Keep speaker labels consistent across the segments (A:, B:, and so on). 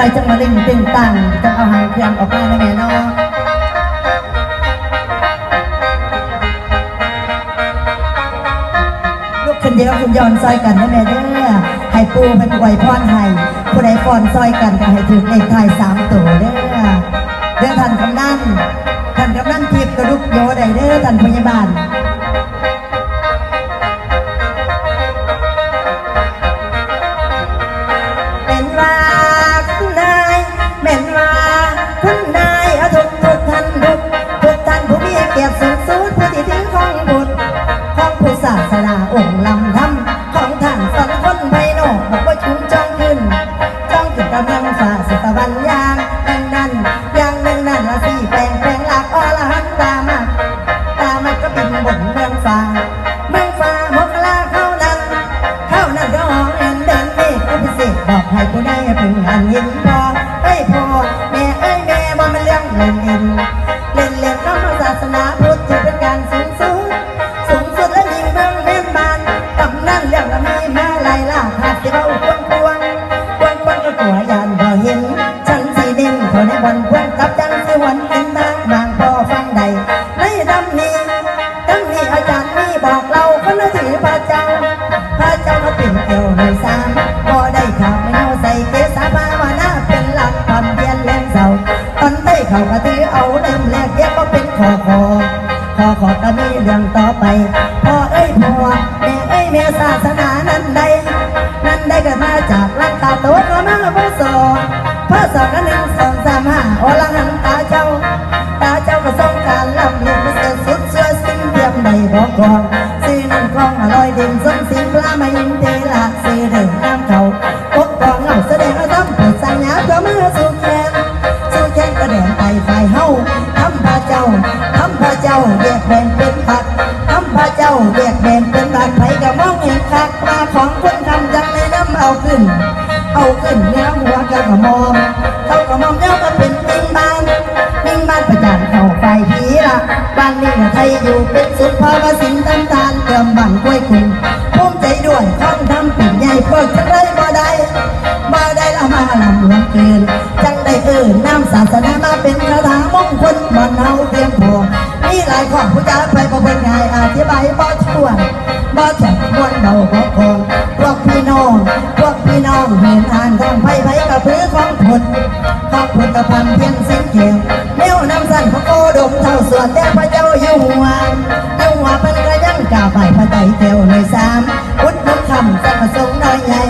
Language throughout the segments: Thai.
A: อยจังมาเล่งติ่งตังจะเอาหางเครื่องออกมาได้แม่เนาะลูกคนเดียวคุณย้อนซอยกันได้แม่เด้อให้ปูเป็นอวยพรให้ผู้ใดฟอนซอยกันก็ให้ถึงเลขท้ายสามตัวเด้อเด้อท่านกำนันท่านกำนันทิพย์กระดุกโยได้เด้อท่านพยาบาล ล่าหากที่เราควงควงควงควงก็กลัวยานบ่เห็น ฉันสีดินเขาในบนควงกับจังสิวันกินทางบางพอฟังใดในดำนี้ทั้งนี้อาจารย์มีบอกเราคนละถือพระเจ้าพระเจ้ามาเป็นเกี่ยวในสามพอได้ข่าวไม่เอาใส่เกศาภาวนาเป็นหลักความเพียรเล่นเสาตอนได้เขาก็ถือเอาเริ่มแรกแยกก็เป็นขอขอขอขอก็มีเรื่องต่อไปพ่อเอ้ยพ่อแม่เอ้ยแม่ศาสนา ก็ทรงการลำเลียงมาเสดสุดเชื่อสิ่งเทียมใดบอกกองสีน้ำคลองอร่อยดิ่งสมสิงปลาไม่ยินเทละสีเดินน้ำเขาปกกองเหงาแสดงอาทำผลสัญญาตัวมือสู่แขนสู่แขนก็เดินไปไฟเฮาทำพระเจ้าทำพระเจ้าแยกแบ่งเป็นผักทำพระเจ้าแยกแบ่งเป็นผักไผก็มองเห็นคักมาของคนทำจังในน้ำเอาขึ้น เอาขึ้นเนื้อหัวกระมอมเขากระมอมแล้วก็เป็นปิงบาน บ้านนี้ไทยอยู่เป็นสุดพอประสินตั้งตาลเติมบังกล้วยคุณภูมิใจด้วยข้องทำปิ่นใหญ่พวกจังไรบ่ได้บ่ได้ละมาลำหลวงเกินจังได้เอิญน้ำศาสนามาเป็นคาถามงคลบ่เนาเพียงพอมีหลายข้อผู้จ้าไปบ่เป็นไงอธิบายบ่ช่วยบ่แข็งมวนเบาบ่คงพวกพี่น้องพวกพี่น้องเห็นอ่านทางไพ่ไพ่กระพือของพุทธของพุทธพัน วแต่พระเจ้าอยู่หัวอยู่หัวเป็นกระยังกาใบพระไตรเตียวในสามพุทธนกคำจะประสงค์น้อยใหญ่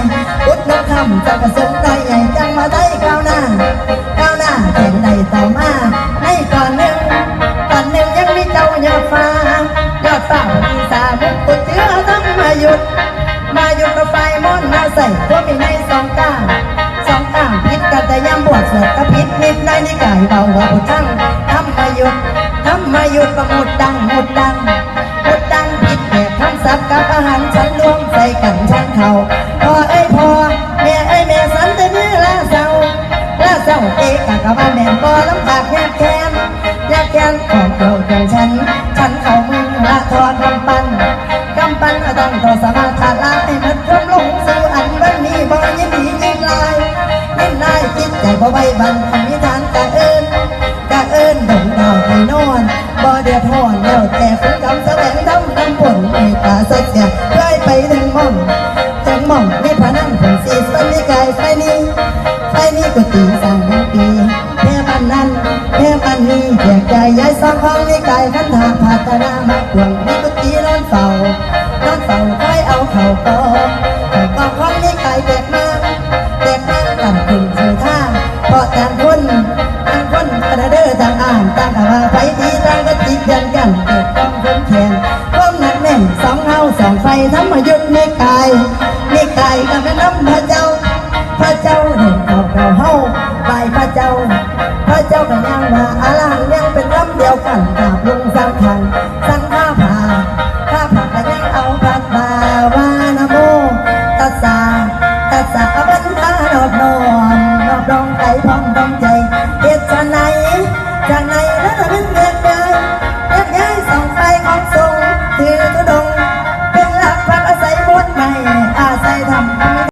A: พุทธนกคำจะประสงค์น้อยใหญ่จังมาได้ก้าวหน้าก้าวหน้าแข่งใดต่อมาในก่อนหนึ่งก่อนหนึ่งยังมีเจ้ายอดฟ้ายอดฟ้ามีสามุกกุเจือต้องมาหยุด มาอยู่กับไฟมอนมาใส่พวกมีในสองก้างสองก้างพิษกันแต่ย่ำบวชเสือกกับพิษนิดในนิกายเบาว่าอุทั้งทำมาหยุด ทำมาหยุดก็หมดดังหมดดังหมดดังผิดแก่ทำสับกับอาหารฉัน ยกใจย้ายสองห้องนิกายขันธาพัฒนามาขวงนี่ก็ตีนอนเฝ้านอนเฝ้าคอยเอาเข่าปอแต่ก็คองนี้ไก่แตกมาแตกมาต่ำขึ้นสู่ท่าเพราะต่างคนต่างคนกระเด้อต่างอ่านต่างกะว่าไปดีต่างก็จิตยันกันเกิดความเข้มแข็งความหนักแน่นสองเฮาสองไฟธรรมยุทธ์ในกายในกายก็เป็นน้ำพระเจ้า พระเจ้าเดินเขาเข้าเฮาไปพระเจ้า